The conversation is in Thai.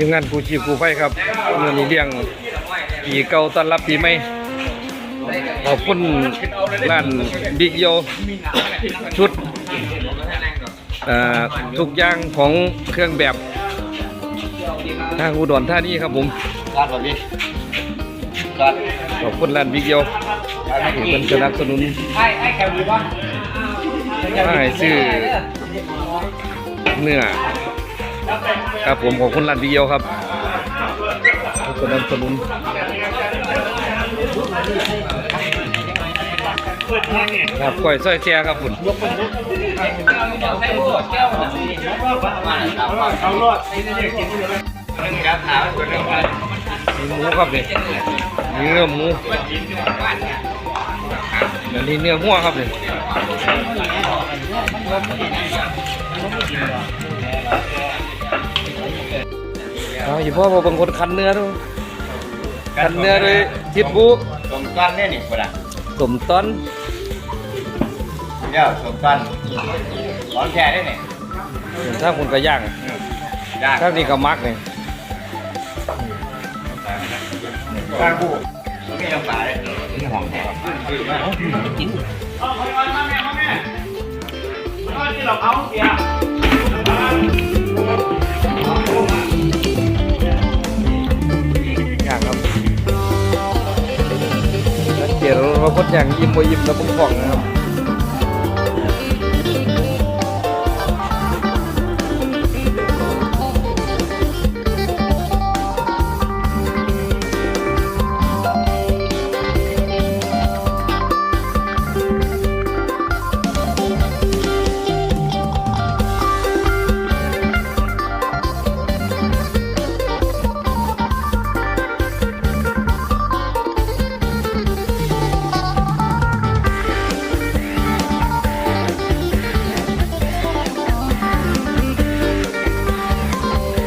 ทีมงานกูชีพกูไฟครับเมื่อนี้เลี้ยงปีเก่าต้อนรับปีใหม่ขอบคุณร้านบิ๊กโยชุดอ่อทุกอย่างของเครื่องแบบทางอุดรธานี้ครับผมการแบบนี้การขอบคุณร้านบิ๊กโยที่เป็นสนับสนุนไอ้ไอ้แกวดีป่าให้ซื้อเนื้อ ครับผมขอบคุณร้านบิ๊กโยครับสนับสนุนครับก้อยซอยแช่ครับคุณเอารอดการถามคนนึงไปมีหมูครับเนี่มีเนื้อหมูอันนี้เนื้อหัวครับเนี่เอา อยู่พ่อมาบางคนคันเนื้อด้วยคันเนื้อด้วยทิดบูสมกันเนี่ยนี่คนละสมต้นเดี๋ยวสมกันร้อนแค่ได้เนี่ยถ้าคุณก็ย่างยากถ้านี่ก็มักนี่กลางบูไม่ต้องตายนี่หอมแท้ย่ เกี่ยวเราก็ย่างยิ้มโมยิ้มแล้วก็ฟองนะครับ